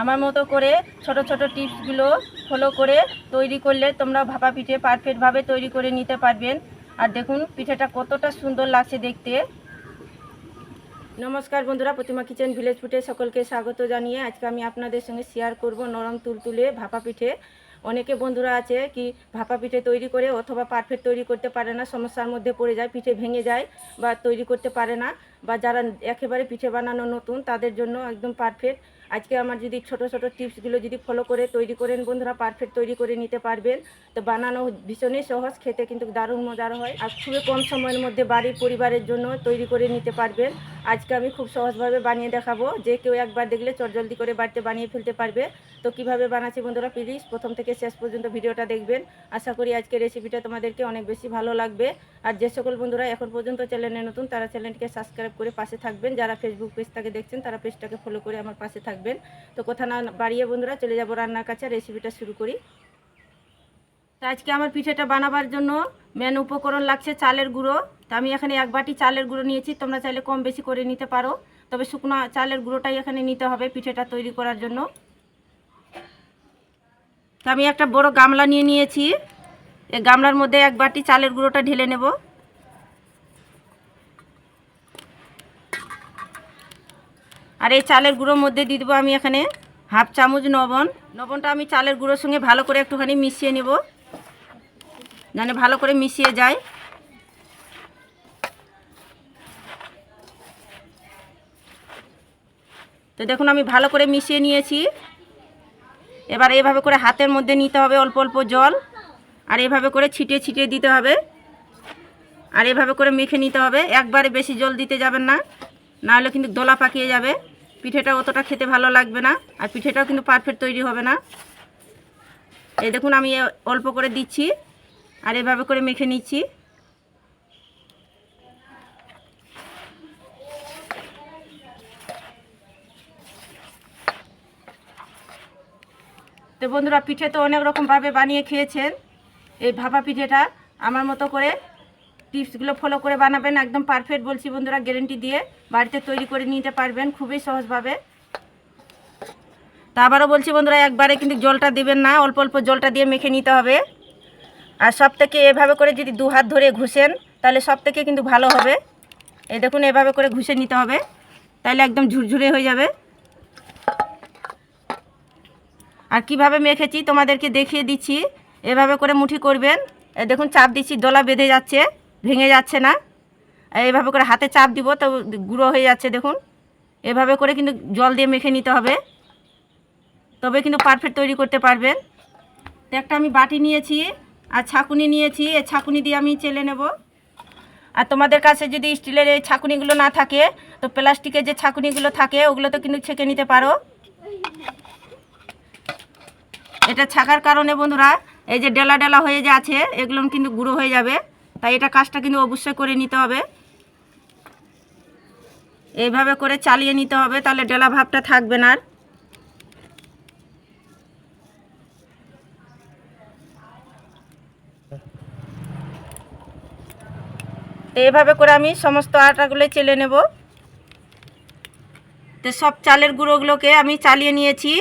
আমার মতো করে ছোট ছোট টিপসগুলো ফলো করে তৈরি করলে তোমরা ভাপা পিঠে পারফেক্টভাবে তৈরি করে নিতে পারবেন। আর দেখুন, পিঠেটা কতটা সুন্দর লাগছে দেখতে। নমস্কার বন্ধুরা, প্রতিমা কিচেন ভিলেজ ফুটে সকলকে স্বাগত জানিয়ে আজকে আমি আপনাদের সঙ্গে শেয়ার করব নরম তুলতুলে ভাপা পিঠে। অনেকে বন্ধুরা আছে কি, ভাপা পিঠে তৈরি করে অথবা পারফেক্ট তৈরি করতে পারে না, সমস্যার মধ্যে পড়ে যায়, পিঠে ভেঙে যায় বা তৈরি করতে পারে না। বা যারা একেবারে পিঠে বানানো নতুন, তাদের জন্য একদম পারফেক্ট আজকে আমার যদি ছোট ছোট টিপসগুলো যদি ফলো করে তৈরি করেন বন্ধুরা পারফেক্ট তৈরি করে নিতে পারবেন। তো বানানো ভীষণই সহজ, খেতে কিন্তু দারুণ মজার হয়। আর খুবই কম সময়ের মধ্যে বাড়ির পরিবারের জন্য তৈরি করে নিতে পারবেন। আজকে আমি খুব সহজভাবে বানিয়ে দেখাবো। যে কেউ একবার দেখলে চটজলদি করে বাড়িতে বানিয়ে ফেলতে পারবে। তো কীভাবে বানাচ্ছি বন্ধুরা প্লিজ প্রথম থেকে শেষ পর্যন্ত ভিডিওটা দেখবেন। আশা করি আজকের রেসিপিটা তোমাদেরকে অনেক বেশি ভালো লাগবে। আর যে সকল বন্ধুরা এখন পর্যন্ত চ্যানেলে নতুন, তারা চ্যানেলটিকে সাবস্ক্রাইব করে পাশে থাকবেন। যারা ফেসবুক পেজটাকে দেখছেন, তারা পেজটাকে ফলো করে আমার পাশে থাকবেন। তো কথা না বাড়িয়ে বন্ধুরা চলে যাব রান্নার কাছে রেসিপিটা শুরু করি। তো আজকে আমার পিঠেটা বানাবার জন্য মেন উপকরণ লাগছে চালের গুঁড়ো। তো আমি এখানে এক বাটি চালের গুঁড়ো নিয়েছি, তোমরা চাইলে কম বেশি করে নিতে পারো। তবে শুকনো চালের গুঁড়োটাই এখানে নিতে হবে পিঠেটা তৈরি করার জন্য। তো আমি একটা বড় গামলা নিয়ে নিয়েছি। এই গামলার মধ্যে এক বাটি চালের গুঁড়োটা ঢেলে নেব। আর এই চালের গুঁড়োর মধ্যে দিয়ে দেবো আমি এখানে হাফ চামচ লবণ। লবণটা আমি চালের গুঁড়োর সঙ্গে ভালো করে একটুখানি মিশিয়ে নেব। যেন ভালো করে মিশিয়ে যায়। তো দেখুন, আমি ভালো করে মিশিয়ে নিয়েছি। এবার এভাবে করে হাতের মধ্যে নিতে হবে অল্প অল্প জল। আর এভাবে করে ছিটিয়ে ছিটিয়ে দিতে হবে। আর এভাবে করে মেখে নিতে হবে। একবারে বেশি জল দিতে যাবেন না। নাহলে কিন্তু দোলা পাকিয়ে যাবে। পিঠেটা অতটা খেতে ভালো লাগবে না, আর পিঠেটাও কিন্তু পারফেক্ট তৈরি হবে না। এই দেখুন, আমি অল্প করে দিচ্ছি, আর এভাবে করে মেখে নিচ্ছি। তো বন্ধুরা, পিঠে তো অনেক রকমভাবে বানিয়ে খেয়েছেন। এই ভাপা পিঠেটা আমার মতো করে টিপসগুলো ফলো করে বানাবেন, একদম পারফেক্ট বলছি বন্ধুরা গ্যারেন্টি দিয়ে বাড়িতে তৈরি করে নিতে পারবেন, খুবই সহজভাবে। তা আবারও বলছি বন্ধুরা, একবারে কিন্তু জলটা দেবেন না, অল্প অল্প জলটা দিয়ে মেখে নিতে হবে। আর সব থেকে এভাবে করে যদি দু হাত ধরে ঘুষেন, তাহলে সব থেকে কিন্তু ভালো হবে। এই দেখুন, এভাবে করে ঘুষে নিতে হবে, তাহলে একদম ঝুরঝুরে হয়ে যাবে। আর কীভাবে মেখেছি তোমাদেরকে দেখিয়ে দিচ্ছি, এভাবে করে মুঠি করবেন। দেখুন, চাপ দিচ্ছি, দোলা বেঁধে যাচ্ছে। ভেঙে যাচ্ছে না। এইভাবে করে হাতে চাপ দিব তো গুঁড়ো হয়ে যাচ্ছে, দেখুন। এভাবে করে কিন্তু জল দিয়ে মেখে নিতে হবে। তবে কিন্তু পারফেক্ট তৈরি করতে পারবেন। তো একটা আমি বাটি নিয়েছি আর ছাকুনি নিয়েছি। এই ছাকুনি দিয়ে আমি চেলে নেব। আর তোমাদের কাছে যদি স্টিলের এই ছাকুনিগুলো না থাকে, তো প্লাস্টিকের যে ছাকুনিগুলো থাকে, ওগুলো তো কিন্তু ছেঁকে নিতে পারো। এটা ছাকার কারণে বন্ধুরা, এই যে ডেলা ডেলা হয়ে যে আছে, এগুলো কিন্তু গুঁড়ো হয়ে যাবে। তাই এটা কাজটা কিন্তু অবশ্যই করে নিতে হবে। এইভাবে করে চালিয়ে নিতে হবে, তাহলে ডেলা ভাবটা থাকবে না আর। এইভাবে করে আমি সমস্ত আটাগুলো চেলে নেব। তো সব চালের গুঁড়োগুলোকে আমি চালিয়ে নিয়েছি।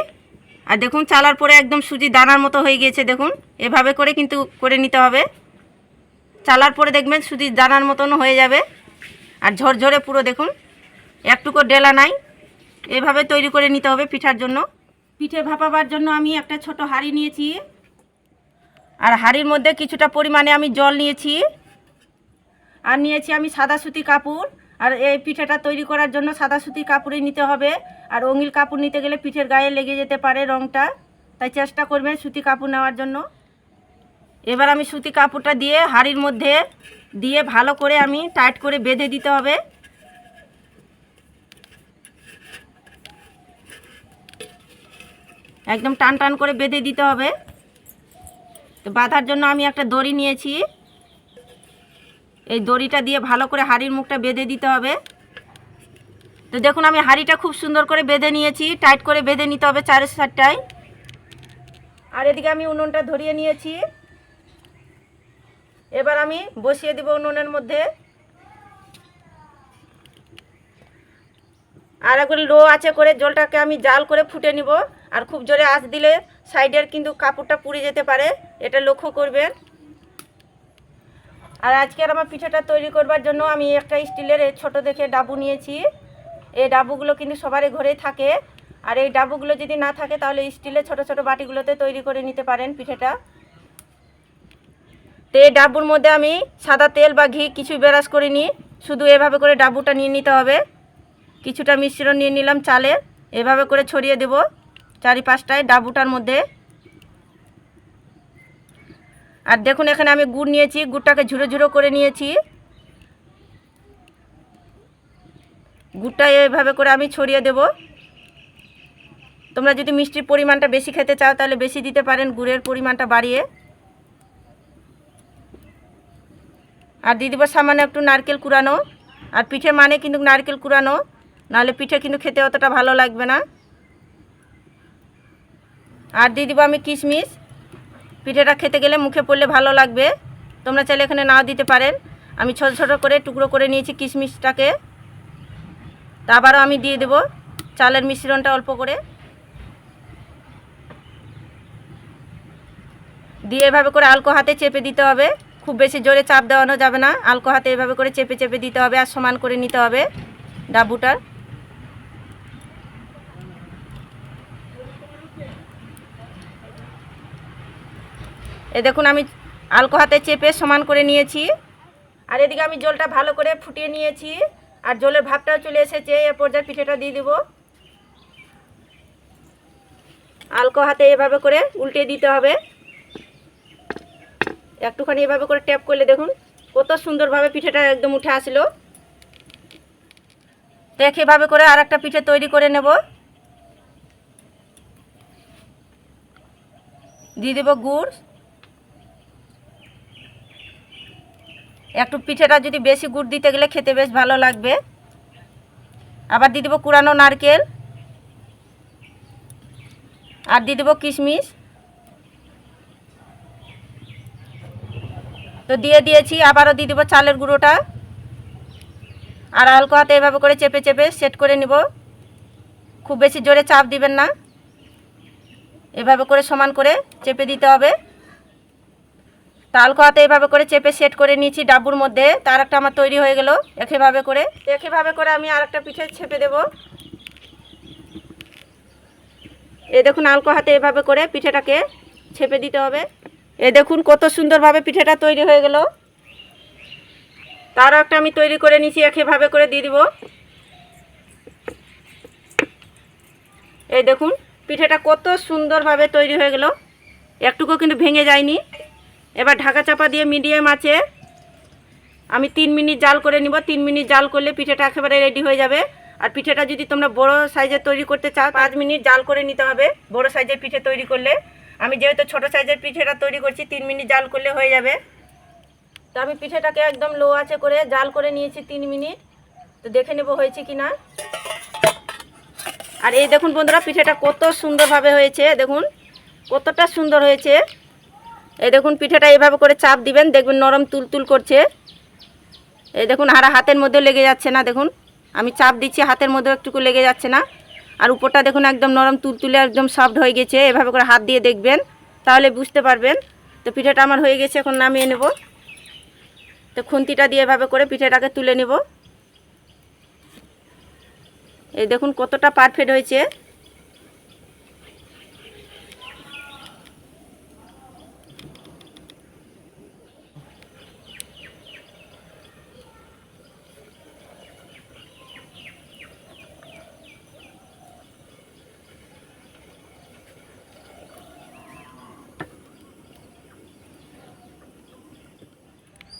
আর দেখুন, চালার পরে একদম সুজি দানার মতো হয়ে গিয়েছে, দেখুন। এভাবে করে কিন্তু করে নিতে হবে। চালার পরে দেখবেন সুজি দানার মতন হয়ে যাবে। আর ঝরঝরে পুরো দেখুন, একটুকু ডেলা নাই। এভাবে তৈরি করে নিতে হবে পিঠার জন্য। পিঠে ভাপাবার জন্য আমি একটা ছোট হাঁড়ি নিয়েছি। আর হাঁড়ির মধ্যে কিছুটা পরিমাণে আমি জল নিয়েছি। আর নিয়েছি আমি সাদা সুতি কাপড়। আর এই পিঠেটা তৈরি করার জন্য সাদা সুতি কাপড়ই নিতে হবে। আর রঙিল কাপড় নিতে গেলে পিঠের গায়ে লেগে যেতে পারে রঙটা তাই চেষ্টা করবেন সুতি কাপড় নেওয়ার জন্য। এবার আমি সুতি কাপড়টা দিয়ে হাঁড়ির মধ্যে দিয়ে ভালো করে আমি টাইট করে বেঁধে দিতে হবে। একদম টান টান করে বেঁধে দিতে হবে। তো বাঁধার জন্য আমি একটা দড়ি নিয়েছি। এই দড়িটা দিয়ে ভালো করে হাঁড়ির মুখটা বেঁধে দিতে হবে। তো দেখুন আমি হাঁড়িটা খুব সুন্দর করে বেঁধে নিয়েছি, টাইট করে বেঁধে নিতে হবে চারের সাইডটায় আর এদিকে আমি উনুনটা ধরিয়ে নিয়েছি। এবার আমি বসিয়ে দিব উনুনের মধ্যে। আর একবার লো আছে করে জলটাকে আমি জাল করে ফুটে নিব। আর খুব জোরে আঁচ দিলে সাইডের কিন্তু কাপড়টা পুড়ে যেতে পারে, এটা লক্ষ্য করবেন। আর আজকের আমার পিঠাটা তৈরি করবার জন্য আমি একটা স্টিলের ছোট দেখে ডাবু নিয়েছি। এই ডাবুগুলো কিন্তু সবারই ঘরেই থাকে। আর এই ডাবুগুলো যদি না থাকে তাহলে স্টিলের ছোট ছোট বাটিগুলোতে তৈরি করে নিতে পারেন পিঠাটা। তো এই ডাবুর মধ্যে আমি সাদা তেল বা ঘি কিছুই বেরাস করিনি শুধু এভাবে করে ডাবুটা নিয়ে নিতে হবে। কিছুটা মিশ্রণ নিয়ে নিলাম চালে। এভাবে করে ছড়িয়ে দেব চারিপাশটায় ডাবুটার মধ্যে। আর দেখুন, এখানে আমি গুড় নিয়েছি, গুড়টাকে ঝুড়ো ঝুড়ো করে নিয়েছি। গুড়টা এভাবে করে আমি ছড়িয়ে দেব। তোমরা যদি মিষ্টির পরিমাণটা বেশি খেতে চাও, তাহলে বেশি দিতে পারেন। গুড়ের পরিমাণটা বাড়িয়ে। আর দিয়ে দেবো সামান্য একটু নারকেল কুড়ানো। আর পিঠে মানে কিন্তু নারকেল কুড়ানো। নাহলে পিঠে কিন্তু খেতে অতটা ভালো লাগবে না। আর দিয়ে দিব আমি কিশমিশ। পিঠেটা খেতে গেলে মুখে পড়লে ভালো লাগবে। তোমরা চাইলে এখানে নাও দিতে পারেন। আমি ছোট ছোট করে টুকরো করে নিয়েছি কিশমিশটাকে। তা আবারও আমি দিয়ে দেব চালের মিশ্রণটা অল্প করে। দিয়ে এভাবে করে আলকো হাতে চেপে দিতে হবে। খুব বেশি জোরে চাপ দেওয়ানো যাবে না। আলকো হাতে এভাবে করে চেপে চেপে দিতে হবে আর সমান করে নিতে হবে ডাবুটার এ দেখুন, আমি আলকো হাতে চেপে সমান করে নিয়েছি। আর এদিকে আমি জলটা ভালো করে ফুটিয়ে নিয়েছি। আর জলের ভাবটাও চলে এসেছে। এ পর্যায়ে পিঠেটা দিয়ে দিব। আলকো হাতে এভাবে করে উল্টে দিতে হবে। একটুখানি এভাবে করে ট্যাপ করলে দেখুন, কত সুন্দরভাবে পিঠেটা একদম উঠে আসলো। দেখ এভাবে করে আর একটা পিঠে তৈরি করে নেব। দিয়ে দেবো গুড়। একটু পিঠেটা যদি বেশি গুড় দিতে গেলে খেতে বেশ ভালো লাগবে। আবার দিয়ে দেবো কুড়ানো নারকেল। আর দিয়ে দেবো কিশমিশ। তো দিয়ে দিয়েছি, আবারও দিয়ে দেবো চালের গুঁড়োটা। আর হালকা হাতে এভাবে করে চেপে চেপে সেট করে নিব। খুব বেশি জোরে চাপ দিবেন না। এভাবে করে সমান করে চেপে দিতে হবে। তালকো হাতে এভাবে করে চেপে সেট করে নিয়েছি ডাবুর মধ্যে। তার একটা আমার তৈরি হয়ে গেল একইভাবে করে। একইভাবে করে আমি আর একটা পিঠে ছেপে দেব। এ দেখুন আলকো হাতে এভাবে করে পিঠেটাকে ছেপে দিতে হবে। এ দেখুন কত সুন্দরভাবে পিঠেটা তৈরি হয়ে গেল। তারও একটা আমি তৈরি করে নিয়েছি একইভাবে করে দিয়ে দিব। এই দেখুন, পিঠেটা কত সুন্দরভাবে তৈরি হয়ে গেল। একটুকু কিন্তু ভেঙে যায়নি। এবার ঢাকা চাপা দিয়ে মিডিয়াম আছে। আমি তিন মিনিট জাল করে নিব। তিন মিনিট জাল করলে পিঠেটা একেবারে রেডি হয়ে যাবে। আর পিঠেটা যদি তোমরা বড় সাইজের তৈরি করতে চাও, পাঁচ মিনিট জাল করে নিতে হবে। বড় সাইজের পিঠে তৈরি করলে। আমি যেহেতু ছোটো সাইজের পিঠেটা তৈরি করছি, তিন মিনিট জাল করলে হয়ে যাবে। তো আমি পিঠেটাকে একদম লো আছে করে জাল করে নিয়েছি তিন মিনিট। তো দেখে নেব হয়েছে কি না। আর এই দেখুন বন্ধুরা, পিঠেটা কত সুন্দরভাবে হয়েছে, দেখুন। কতটা সুন্দর হয়েছে। এই দেখুন, পিঠেটা এইভাবে করে চাপ দিবেন, দেখবেন নরম তুলতুল করছে। এই দেখুন, আর হাতের মধ্যে লেগে যাচ্ছে না, দেখুন। আমি চাপ দিচ্ছি, হাতের মধ্যে একটুকু লেগে যাচ্ছে না। আর উপরটা দেখুন একদম নরম, তুলতুলে একদম সফট হয়ে গেছে। এভাবে করে হাত দিয়ে দেখবেন, তাহলে বুঝতে পারবেন। তো পিঠাটা আমার হয়ে গেছে, এখন নামিয়ে নেব। তো খুন্তিটা দিয়ে এভাবে করে পিঠাটাকে তুলে নেব। এই দেখুন কতটা পারফেক্ট হয়েছে।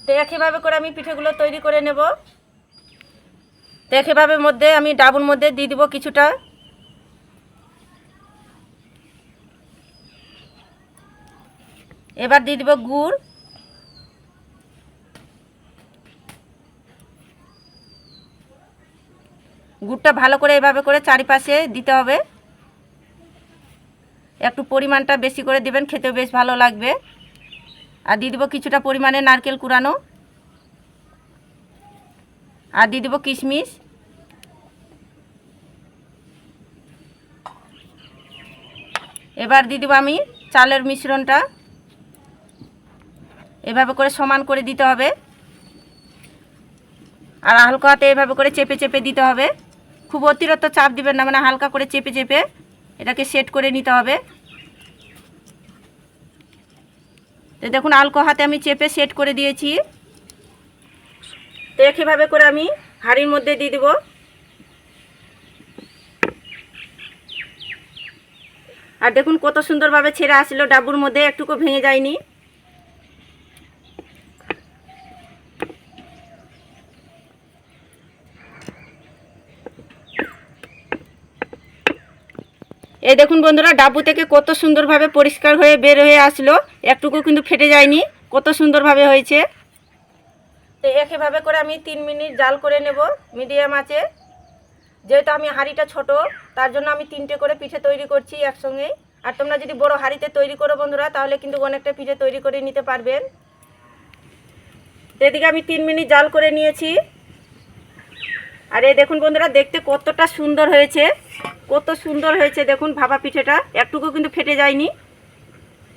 তো একইভাবে করে আমি পিঠেগুলো তৈরি করে নেব। তো একইভাবে মধ্যে আমি ডাবুর মধ্যে দিয়ে দিব কিছুটা। এবার দিয়ে দিব গুড়। গুড়টা ভালো করে এভাবে করে চারিপাশে দিতে হবে। একটু পরিমাণটা বেশি করে দিবেন, খেতেও বেশ ভালো লাগবে। আর দিয়ে দিব কিছুটা পরিমাণে নারকেল কুড়ানো। আর দিয়ে দিব কিশমিশ। এবার দিয়ে দেবো আমি চালের মিশ্রণটা। এভাবে করে সমান করে দিতে হবে। আর হালকা হাতে এভাবে করে চেপে চেপে দিতে হবে। খুব অতিরিক্ত চাপ দিবেন না মানে হালকা করে চেপে চেপে এটাকে সেট করে নিতে হবে। তো দেখুন, আলকো হাতে আমি চেপে সেট করে দিয়েছি। তো একইভাবে করে আমি হাড়ির মধ্যে দিয়ে দেবো। আর দেখুন, কত সুন্দরভাবে ছেড়ে আসলো, ডাবুর মধ্যে একটুকু ভেঙে যায়নি। এই দেখুন বন্ধুরা, ডাবু থেকে কত সুন্দরভাবে পরিষ্কার হয়ে বের হয়ে আসলো। একটুকু কিন্তু ফেটে যায়নি, কত সুন্দরভাবে হয়েছে। তো একইভাবে করে আমি তিন মিনিট জাল করে নেব মিডিয়াম আছে যেহেতু আমি হাঁড়িটা ছোট, তার জন্য আমি তিনটে করে পিঠে তৈরি করছি একসঙ্গেই। আর তোমরা যদি বড় হাঁড়িতে তৈরি করো বন্ধুরা, তাহলে কিন্তু অনেকটা পিঠে তৈরি করে নিতে পারবেন। এদিকে আমি তিন মিনিট জাল করে নিয়েছি। আর এই দেখুন বন্ধুরা, দেখতে কতটা সুন্দর হয়েছে। কত সুন্দর হয়েছে দেখুন ভাপা পিঠেটা। একটুকু কিন্তু ফেটে যায়নি।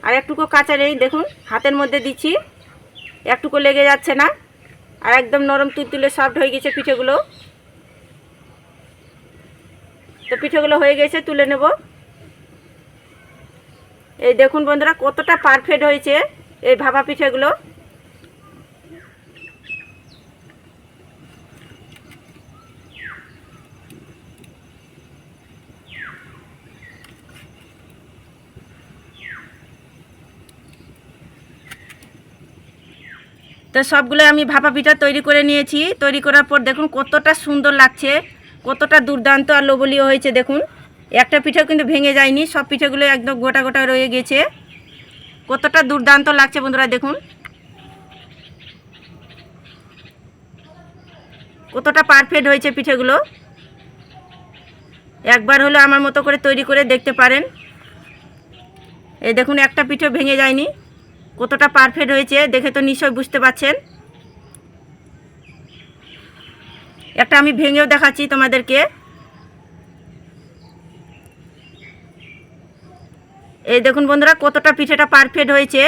আর একটুকু কাঁচা নেই, দেখুন, হাতের মধ্যে দিচ্ছি। একটুকু লেগে যাচ্ছে না। আর একদম নরম তুলতুলে সফট হয়ে গেছে পিঠেগুলো। তো পিঠেগুলো হয়ে গেছে, তুলে নেব। এই দেখুন বন্ধুরা, কতটা পারফেক্ট হয়েছে এই ভাপা পিঠেগুলো। তো সবগুলো আমি ভাপা পিঠা তৈরি করে নিয়েছি। তৈরি করার পর দেখুন কতটা সুন্দর লাগছে, কতটা দুর্দান্ত আর লোবলীয় হয়েছে দেখুন। একটা পিঠেও কিন্তু ভেঙে যায়নি, সব পিঠেগুলো একদম গোটা গোটা রয়ে গেছে। কতটা দুর্দান্ত লাগছে বন্ধুরা দেখুন। কতটা পারফেক্ট হয়েছে পিঠেগুলো। একবার হলো আমার মতো করে তৈরি করে দেখতে পারেন। এই দেখুন একটা পিঠে ভেঙে যায়নি। কতটা পারফেক্ট হয়েছে দেখে তো নিশ্চয় বুঝতে পারছেন। একটা আমি ভেঙেও দেখাচ্ছি তোমাদেরকে। এই দেখুন বন্ধুরা, কতটা পিঠেটা পারফেক্ট হয়েছে।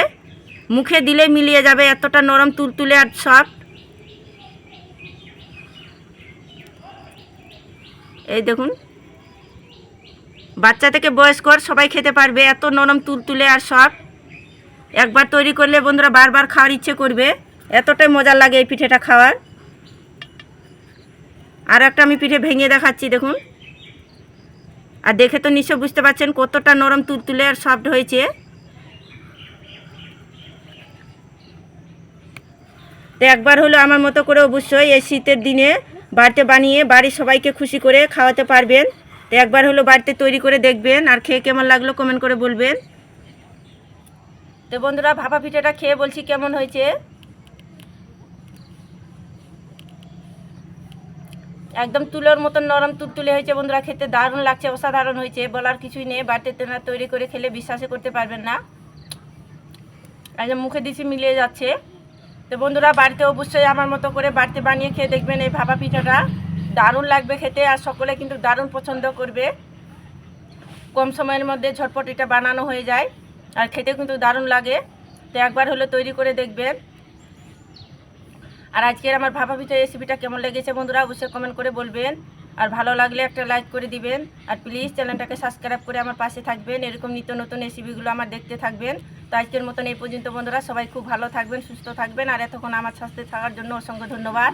মুখে দিলে মিলিয়ে যাবে, এতটা নরম তুলতুলে আর সফট এই দেখুন, বাচ্চা থেকে বয়স্কর সবাই খেতে পারবে, এত নরম তুলতুলে আর সফট একবার তৈরি করলে বন্ধুরা বারবার খাওয়ার ইচ্ছে করবে। এতটাই মজা লাগে এই পিঠেটা খাওয়ার। আর একটা আমি পিঠে ভেঙে দেখাচ্ছি, দেখুন। আর দেখে তো নিশ্চয় বুঝতে পারছেন কতটা নরম, তুলতুলে আর সফট হয়েছে। তো একবার হলো আমার মতো করে অবশ্যই এই শীতের দিনে বাড়িতে বানিয়ে বাড়ির সবাইকে খুশি করে খাওয়াতে পারবেন। তো একবার হলো বাড়িতে তৈরি করে দেখবেন আর খেয়ে কেমন লাগল কমেন্ট করে বলবেন। তো বন্ধুরা ভাপা পিঠাটা খেয়ে বলছি কেমন হয়েছে? একদম তুলোর মতন নরম তুলতুলে হয়েছে বন্ধুরা, খেতে দারুণ লাগছে, অসাধারণ হয়েছে, বলার কিছুই নেই, বাড়িতে না তৈরি করে খেলে বিশ্বাসই করতে পারবেন না। একদম মুখে দিছি মিলিয়ে যাচ্ছে। তো বন্ধুরা বাড়িতে অবশ্যই আমার মতো করে বাড়িতে বানিয়ে খেয়ে দেখবেন এই ভাপা পিঠাটা। দারুণ লাগবে খেতে আর সকলে কিন্তু দারুণ পছন্দ করবে। কম সময়ের মধ্যে ঝটপট এটা বানানো হয়ে যায়। আর খেতে কিন্তু দারুণ লাগে। তো একবার হলে তৈরি করে দেখবেন। আর আজকের আমার ভাপা পিঠা রেসিপিটা কেমন লেগেছে বন্ধুরা অবশ্যই কমেন্ট করে বলবেন। আর ভালো লাগলে একটা লাইক করে দিবেন। আর প্লিজ চ্যানেলটাকে সাবস্ক্রাইব করে আমার পাশে থাকবেন। এরকম নিত্য নতুন রেসিপিগুলো আমার দেখতে থাকবেন। তো আজকের মতন এই পর্যন্ত বন্ধুরা সবাই খুব ভালো থাকবেন, সুস্থ থাকবেন। আর এতক্ষণ আমার স্বাস্থ্যে থাকার জন্য অসংখ্য ধন্যবাদ।